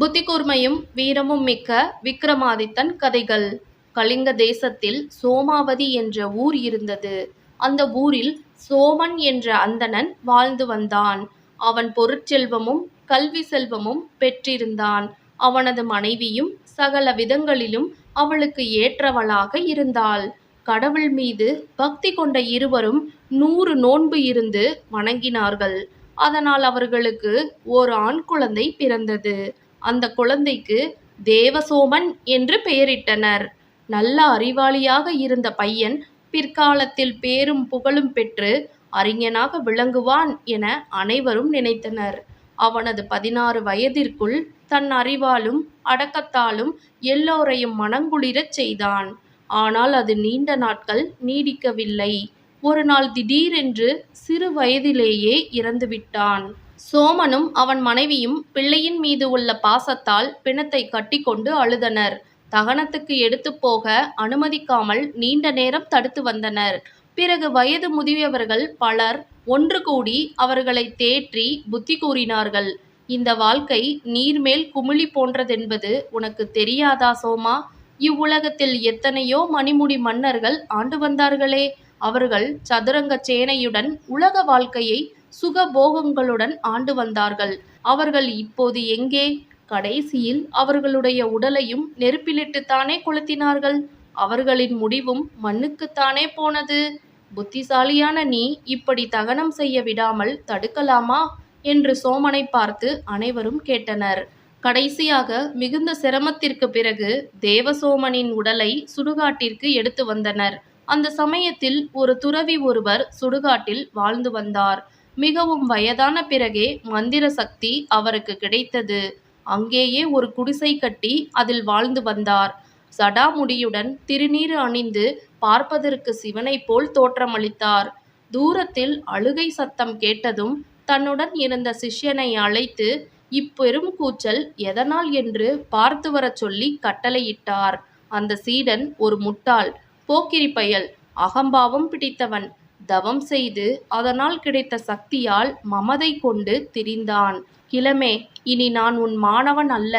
புத்தி கூர்மையும் வீரமும் மிக்க விக்ரமாதித்தன் கதைகள். கலிங்க தேசத்தில் சோமாவதி என்ற ஊர் இருந்தது. அந்த ஊரில் சோமன் என்ற அந்தணன் வாழ்ந்து வந்தான். அவன் பொருட்செல்வமும் கல்வி செல்வமும் பெற்றிருந்தான். அவனது மனைவியும் சகல விதங்களிலும் அவளுக்கு ஏற்றவளாக இருந்தாள். கடவுள் மீது பக்தி கொண்ட இருவரும் நூறு நோன்பு இருந்து வணங்கினார்கள். அதனால் அவர்களுக்கு ஓர் ஆண் குழந்தை பிறந்தது. அந்த குழந்தைக்கு தேவசோமன் என்று பெயரிட்டனர். நல்ல அறிவாளியாக இருந்த பையன் பிற்காலத்தில் பேரும் புகழும் பெற்று அறிஞனாக விளங்குவான் என அனைவரும் நினைத்தனர். அவனது பதினாறு வயதிற்குள் தன் அறிவாலும் அடக்கத்தாலும் எல்லோரையும் மனங்குளிரச் செய்தான். ஆனால் அது நீண்ட நாட்கள் நீடிக்கவில்லை. ஒரு நாள் திடீரென்று சிறு வயதிலேயே இறந்துவிட்டான். சோமனும் அவன் மனைவியும் பிள்ளையின் மீது உள்ள பாசத்தால் பிணத்தை கட்டிக்கொண்டு அழுதனர். தகனத்துக்கு எடுத்து போக அனுமதிக்காமல் நீண்ட நேரம் தடுத்து வந்தனர். பிறகு வயது முதியவர்கள் பலர் ஒன்று கூடி அவர்களை தேற்றி புத்தி கூறினார்கள். இந்த வாழ்க்கை நீர்மேல் குமிழி போன்றதென்பது உனக்கு தெரியாதா சோமா? இவ்வுலகத்தில் எத்தனையோ மணிமுடி மன்னர்கள் ஆண்டு வந்தார்களே. அவர்கள் சதுரங்க சேனையுடன் உலக வாழ்க்கையை சுகபோகங்களுடன் ஆண்டு வந்தார்கள். அவர்கள் இப்போது எங்கே? கடைசியில் அவர்களுடைய உடலையும் நெருப்பிலிட்டுத்தானே கொளுத்தினார்கள். அவர்களின் முடிவும் மண்ணுக்குத்தானே போனது. புத்திசாலியான நீ இப்படி தகனம் செய்ய விடாமல் தடுக்கலாமா? என்று சோமனை பார்த்து அனைவரும் கேட்டனர். கடைசியாக மிகுந்த சிரமத்திற்கு பிறகு தேவசோமனின் உடலை சுடுகாட்டிற்கு எடுத்து வந்தனர். அந்த சமயத்தில் ஒரு துறவி ஒருவர் சுடுகாட்டில் வாழ்ந்து வந்தார். மிகவும் வயதான பிறகே மந்திர சக்தி அவருக்கு கிடைத்தது. அங்கேயே ஒரு குடிசை கட்டி அதில் வாழ்ந்து வந்தார். சடாமுடியுடன் திருநீறு அணிந்து பார்ப்பதற்கு சிவனைப் போல் தோற்றமளித்தார். தூரத்தில் அழுகை சத்தம் கேட்டதும் தன்னுடன் இருந்த சிஷ்யனை அழைத்து இப்பெரும் கூச்சல் எதனால் என்று பார்த்து வரச் சொல்லி கட்டளையிட்டார். அந்த சீடன் ஒரு முட்டாள் போக்கிரி பயல் அகம்பாவம் பிடித்தவன். தவம் செய்து அதனால் கிடைத்த சக்தியால் மமதை கொண்டு திரிந்தான். கிழமே இனி நான் உன் மாணவன் அல்ல.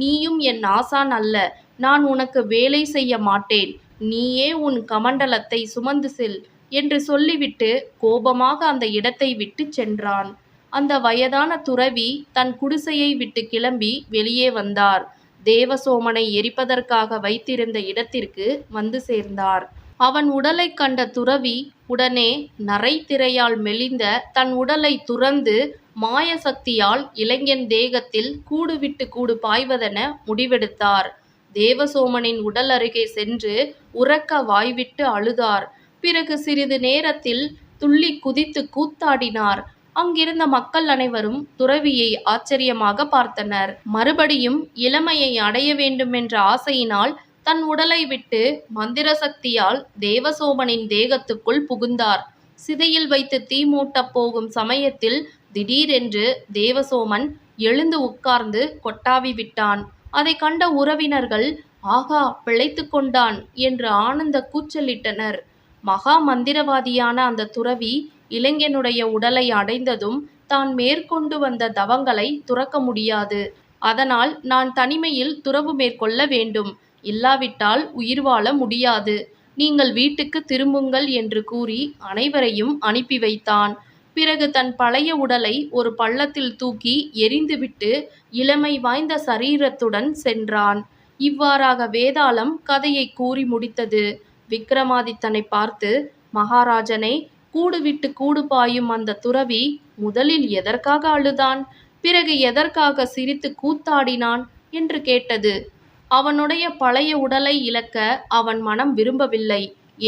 நீயும் என் ஆசான் அல்ல. நான் உனக்கு வேலை செய்ய மாட்டேன். நீயே உன் கமண்டலத்தை சுமந்து செல் என்று சொல்லிவிட்டு கோபமாக அந்த இடத்தை விட்டு சென்றான். அந்த வயதான துறவி தன் குடிசையை விட்டு கிளம்பி வெளியே வந்தார். தேவசோமனை எரிப்பதற்காக வைத்திருந்த இடத்திற்கு வந்து சேர்ந்தார். அவன் உடலை கண்ட துறவி உடனே நரை திரையால் மெலிந்த தன் உடலை துறந்து மாய சக்தியால் இளைஞன் தேகத்தில் கூடு விட்டு கூடு பாய்வதென முடிவெடுத்தார். தேவசோமனின் உடல் அருகே சென்று உறக்க வாய்விட்டு அழுதார். பிறகு சிறிது நேரத்தில் துள்ளி குதித்து கூத்தாடினார். அங்கிருந்த மக்கள் அனைவரும் துறவியை ஆச்சரியமாக பார்த்தனர். மறுபடியும் இளமையை அடைய வேண்டுமென்ற ஆசையினால் தன் உடலை விட்டு மந்திர சக்தியால் தேவசோமனின் தேகத்துக்குள் புகுந்தார். சிதையில் வைத்து தீ மூட்டப் போகும் சமயத்தில் திடீரென்று தேவசோமன் எழுந்து உட்கார்ந்து கொட்டாவி விட்டான். அதை கண்ட உறவினர்கள் ஆகா பிழைத்து கொண்டான் என்று ஆனந்த கூச்சலிட்டனர். மகா மந்திரவாதியான அந்த துறவி இளைஞனுடைய உடலை அடைந்ததும் தான் மேற்கொண்டு வந்த தவங்களை துறக்க முடியாது. அதனால் நான் தனிமையில் துறவு மேற்கொள்ள வேண்டும். இல்லாவிட்டால் உயிர் வாழ முடியாது. நீங்கள் வீட்டுக்கு திரும்புங்கள் என்று கூறி அனைவரையும் அனுப்பி வைத்தான். பிறகு தன் பழைய உடலை ஒரு பள்ளத்தில் தூக்கி எரிந்துவிட்டு இளமை வாய்ந்த சரீரத்துடன் சென்றான். இவ்வாறாக வேதாளம் கதையை கூறி முடித்தது. விக்ரமாதித்தனை பார்த்து மகாராஜனை கூடு விட்டு கூடு பாயும் அந்த துறவி முதலில் எதற்காக அழுதான்? பிறகு எதற்காக சிரித்து கூத்தாடினான்? என்று கேட்டது. அவனுடைய பழைய உடலை இழக்க அவன் மனம் விரும்பவில்லை.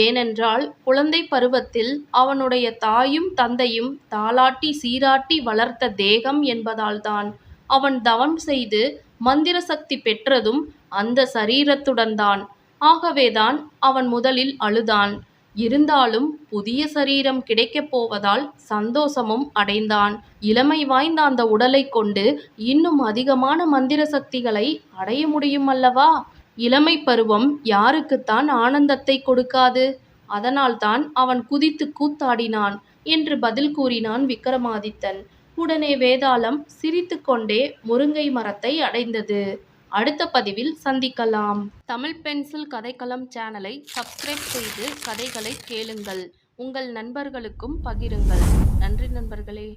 ஏனென்றால் குழந்தை பருவத்தில் அவனுடைய தாயும் தந்தையும் தாளாட்டி சீராட்டி வளர்த்த தேகம் என்பதால்தான் அவன் தவம் செய்து மந்திர சக்தி பெற்றதும் அந்த சரீரத்துடன் தான். ஆகவேதான் அவன் முதலில் அழுதான். இருந்தாலும் புதிய சரீரம் கிடைக்கப் போவதால் சந்தோஷமும் அடைந்தான். இளமை வாய்ந்த அந்த உடலை கொண்டு இன்னும் அதிகமான மந்திர சக்திகளை அடைய முடியும் அல்லவா? இளமை பருவம் யாருக்குத்தான் ஆனந்தத்தை கொடுக்காது. அதனால்தான் அவன் குதித்து கூத்தாடினான் என்று பதில் கூறினான் விக்ரமாதித்தன். உடனே வேதாளம் சிரித்துக்கொண்டே முருங்கை மரத்தை அடைந்தது. அடுத்த பதிவில் சந்திக்கலாம். தமிழ் பென்சில் கதைக்களம் சேனலை சப்ஸ்கிரைப் செய்து கதைகளை கேளுங்கள். உங்கள் நண்பர்களுக்கும் பகிருங்கள். நன்றி நண்பர்களே!